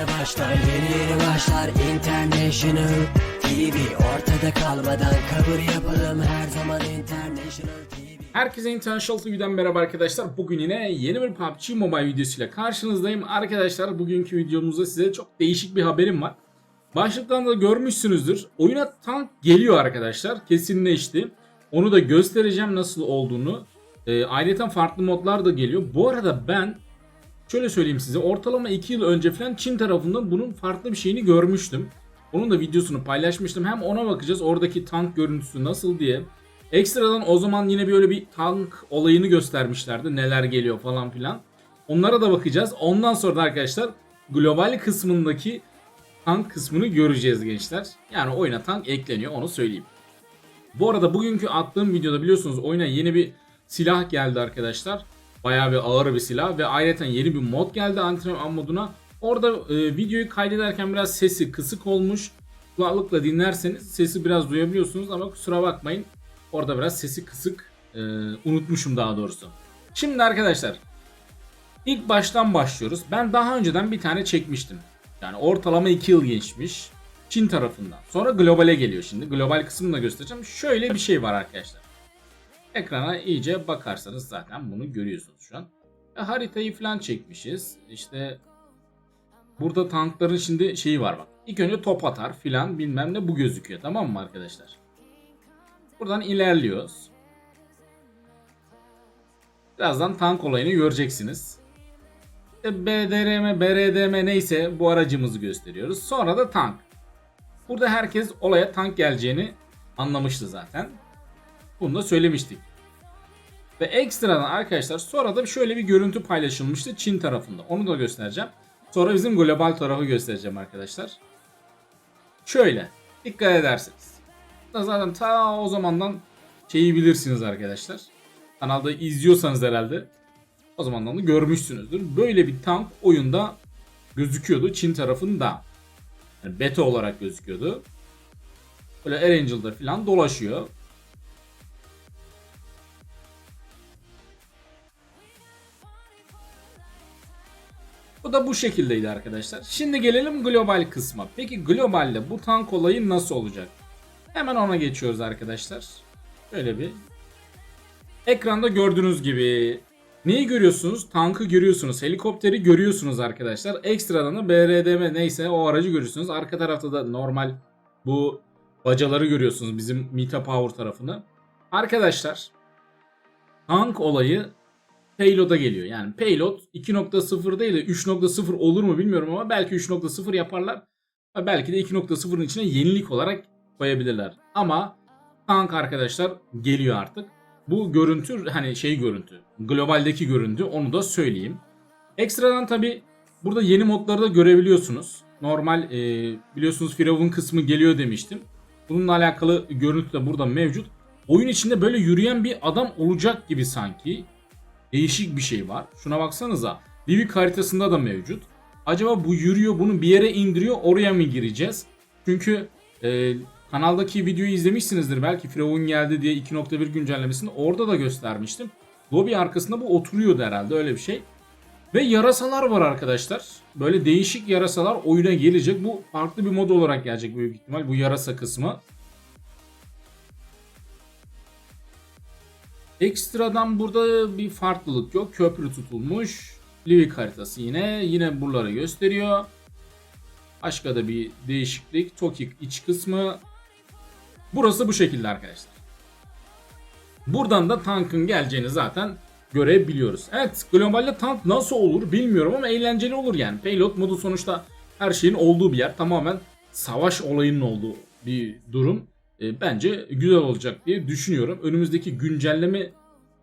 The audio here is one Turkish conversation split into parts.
yeni başlar Yeni yeni başlar International TV Ortada kalmadan kabul yapalım Her zaman International TV Herkese International TV'den merhaba arkadaşlar. Bugün yine yeni bir PUBG Mobile videosuyla karşınızdayım. Arkadaşlar bugünkü videomuzda size çok değişik bir haberim var. Başlıktan da görmüşsünüzdür. Oyuna tank geliyor arkadaşlar. Kesinleşti. Onu da göstereceğim nasıl olduğunu. Ee, ayrıca farklı modlar da geliyor. Bu arada ben şöyle söyleyeyim size. Ortalama 2 yıl önce falan Çin tarafından bunun farklı bir şeyini görmüştüm. Onun da videosunu paylaşmıştım. Hem ona bakacağız oradaki tank görüntüsü nasıl diye. Ekstradan o zaman yine böyle bir tank olayını göstermişlerdi. Neler geliyor falan filan. Onlara da bakacağız. Ondan sonra da arkadaşlar global kısmındaki tank kısmını göreceğiz gençler. Yani oyuna tank ekleniyor onu söyleyeyim. Bu arada bugünkü attığım videoda biliyorsunuz oyuna yeni bir silah geldi arkadaşlar. Bayağı bir ağır bir silah ve ayrıca yeni bir mod geldi antrenman moduna. Orada e, videoyu kaydederken biraz sesi kısık olmuş. Kulaklıkla dinlerseniz sesi biraz duyabiliyorsunuz ama kusura bakmayın. Orada biraz sesi kısık. e, unutmuşum daha doğrusu. Şimdi arkadaşlar ilk baştan başlıyoruz. Ben daha önceden bir tane çekmiştim. Yani ortalama 2 yıl geçmiş. Çin tarafından. Sonra globale geliyor şimdi. Global kısmını da göstereceğim. Şöyle bir şey var arkadaşlar. Ekrana iyice bakarsanız zaten bunu görüyorsunuz şu an. E, haritayı falan çekmişiz. İşte burada tankların şimdi şeyi var bak. İlk önce top atar filan bilmem ne bu gözüküyor tamam mı arkadaşlar? Buradan ilerliyoruz. Birazdan tank olayını göreceksiniz. İşte BDRM, BRDM neyse bu aracımızı gösteriyoruz. Sonra da tank. Burada herkes olaya tank geleceğini anlamıştı zaten. Bunu da söylemiştik. Ve ekstradan arkadaşlar sonra da şöyle bir görüntü paylaşılmıştı Çin tarafında. Onu da göstereceğim. Sonra bizim global tarafı göstereceğim arkadaşlar. Şöyle dikkat ederseniz. Da zaten ta o zamandan şeyi bilirsiniz arkadaşlar. Kanalda izliyorsanız herhalde o zamandan da görmüşsünüzdür. Böyle bir tank oyunda gözüküyordu Çin tarafında. Yani beta olarak gözüküyordu. Böyle Erangel'da falan dolaşıyor. Bu da bu şekildeydi arkadaşlar. Şimdi gelelim global kısma. Peki globalde bu tank olayı nasıl olacak? Hemen ona geçiyoruz arkadaşlar. Şöyle bir. Ekranda gördüğünüz gibi neyi görüyorsunuz? Tankı görüyorsunuz. Helikopteri görüyorsunuz arkadaşlar. Ekstradan da BRDM neyse o aracı görüyorsunuz. Arka tarafta da normal bu bacaları görüyorsunuz. Bizim Mita Power tarafını. Arkadaşlar tank olayı payload'a geliyor. Yani payload 2.0 değil de 3.0 olur mu bilmiyorum ama belki 3.0 yaparlar. Belki de 2.0'ın içine yenilik olarak koyabilirler. Ama tank arkadaşlar geliyor artık. Bu görüntü hani şey görüntü. Globaldeki görüntü onu da söyleyeyim. Ekstradan tabi burada yeni modları da görebiliyorsunuz. Normal e, biliyorsunuz Firavun kısmı geliyor demiştim. Bununla alakalı görüntü de burada mevcut. Oyun içinde böyle yürüyen bir adam olacak gibi sanki. Değişik bir şey var. Şuna baksanıza. Livik haritasında da mevcut. Acaba bu yürüyor bunu bir yere indiriyor oraya mı gireceğiz? Çünkü e, kanaldaki videoyu izlemişsinizdir. Belki Firavun geldi diye 2.1 güncellemesini orada da göstermiştim. Lobi arkasında bu oturuyordu herhalde öyle bir şey. Ve yarasalar var arkadaşlar. Böyle değişik yarasalar oyuna gelecek. Bu farklı bir mod olarak gelecek büyük ihtimal bu yarasa kısmı. Ekstradan burada bir farklılık yok. Köprü tutulmuş. Livik haritası yine. Yine buraları gösteriyor. Başka da bir değişiklik. Tokik iç kısmı. Burası bu şekilde arkadaşlar. Buradan da tankın geleceğini zaten görebiliyoruz. Evet globalde tank nasıl olur bilmiyorum ama eğlenceli olur yani. Payload modu sonuçta her şeyin olduğu bir yer. Tamamen savaş olayının olduğu bir durum. E, bence güzel olacak diye düşünüyorum. Önümüzdeki güncelleme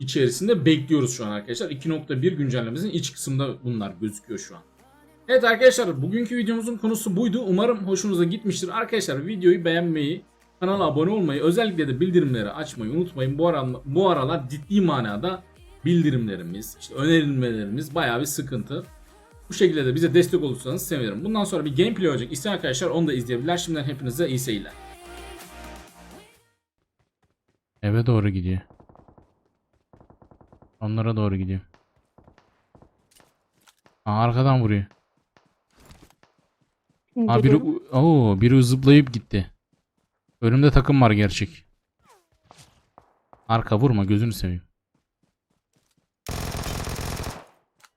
içerisinde bekliyoruz şu an arkadaşlar. 2.1 güncellememizin iç kısmında bunlar gözüküyor şu an. Evet arkadaşlar bugünkü videomuzun konusu buydu. Umarım hoşunuza gitmiştir. Arkadaşlar videoyu beğenmeyi, kanala abone olmayı, özellikle de bildirimleri açmayı unutmayın. Bu, ara, bu aralar ciddi manada bildirimlerimiz, işte önerilmelerimiz bayağı bir sıkıntı. Bu şekilde de bize destek olursanız sevinirim. Bundan sonra bir gameplay olacak. İsteyen arkadaşlar onu da izleyebilirler. Şimdiden hepinize iyi seyirler. Eve doğru gidiyor. Onlara doğru gidiyor. Aa, arkadan vuruyor. Aa biri, oo, biri zıplayıp gitti. Önümde takım var gerçek. Arka vurma gözünü seveyim.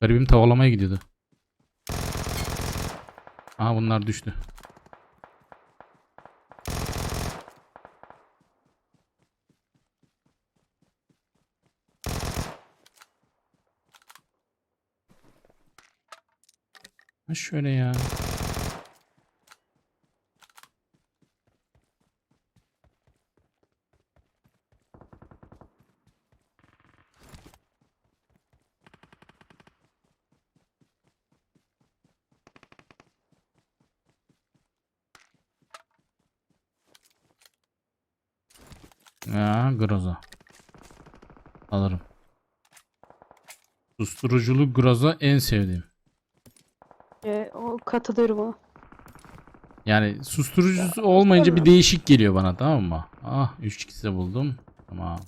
Garibim tavalamaya gidiyordu. Aha bunlar düştü. Şöyle ya. Ya groza. Alırım. Susturuculu groza en sevdiğim. Katılıyorum ona. Yani susturucusu olmayınca bir değişik geliyor bana tamam mı? Ah 3 kişi de buldum. Tamam.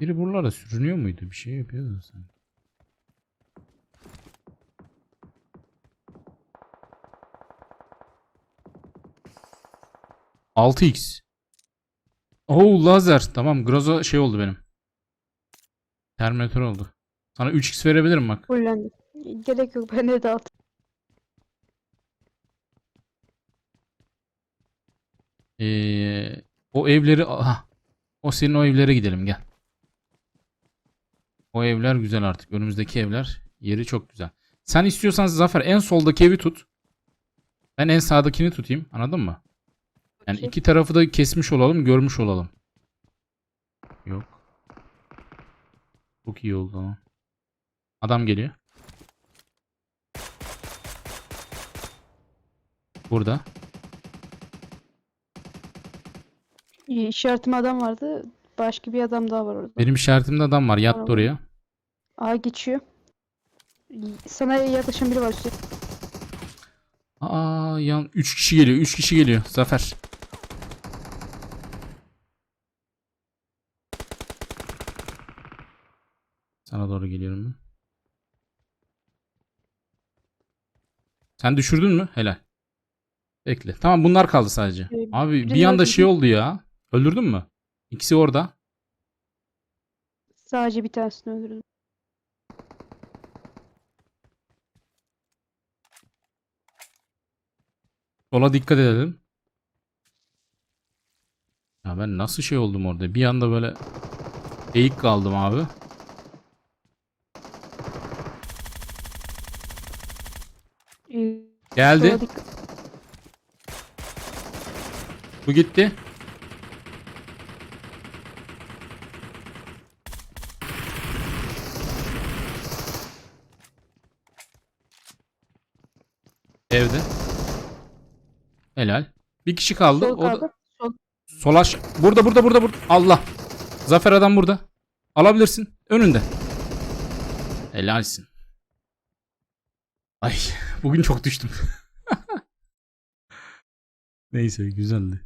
Biri buralara sürünüyor muydu? Bir şey yapıyordu sen. Altı x Oh lazer. Tamam Groza şey oldu benim. Terminator oldu. Sana 3x verebilirim bak. Fullendi. Gerek yok bende de at. Ee, o evleri aha, o senin o evlere gidelim gel. O evler güzel artık. Önümüzdeki evler yeri çok güzel. Sen istiyorsan Zafer en soldaki evi tut. Ben en sağdakini tutayım. Anladın mı? Yani iki tarafı da kesmiş olalım, görmüş olalım. Yok. Çok iyi oldu ama. Adam geliyor. Burada. İyi, İşaretim adam vardı. Başka bir adam daha var orada. Benim işaretimde adam var. Yattı Tamam. oraya. Aa geçiyor. Sana yaklaşan biri var üstte. Aa yan 3 kişi geliyor. 3 kişi geliyor. Zafer. Sana doğru geliyorum ben. Sen düşürdün mü? Helal. Bekle. Tamam bunlar kaldı sadece. Ee, Abi bir birini anda şey öldürdüm. oldu ya. Öldürdün mü? İkisi orada. Sadece bir tanesini öldürdüm. Sola dikkat edelim. Ya ben nasıl şey oldum orada? Bir anda böyle eğik kaldım abi. Ee, Geldi. sola dikkat- Bu gitti. Evde. Helal. Bir kişi kaldı. Sol O da kaldı. Sol. Solaş. Burada burada burada burada. Allah. Zafer adam burada. Alabilirsin. Önünde. Helalsin. Ay bugün çok düştüm. Neyse güzeldi.